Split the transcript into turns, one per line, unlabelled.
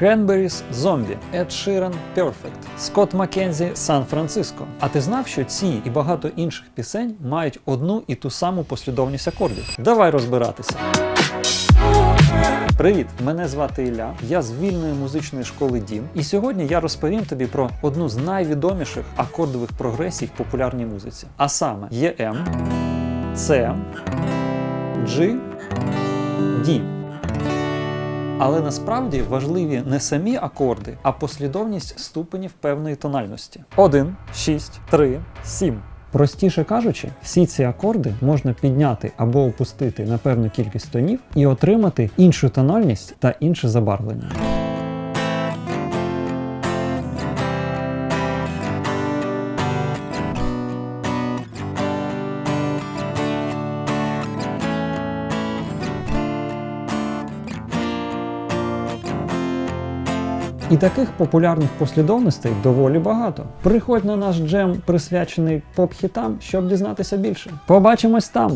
Cranberries Zombie, Ed Sheeran Perfect, Скотт Маккензі Сан-Франциско. А ти знав, що ці і багато інших пісень мають одну і ту саму послідовність акордів? Давай розбиратися. Привіт! Мене звати Ілля. Я з вільної музичної школи Дім. І сьогодні я розповім тобі про одну з найвідоміших акордових прогресій в популярній музиці. А саме ЄМ, С, G, D. Але насправді важливі не самі акорди, а послідовність ступенів певної тональності. 1, 6, 3, 7. Простіше кажучи, всі ці акорди можна підняти або опустити на певну кількість тонів і отримати іншу тональність та інше забарвлення. І таких популярних послідовностей доволі багато. Приходь на наш джем, присвячений поп-хітам, щоб дізнатися більше. Побачимось там!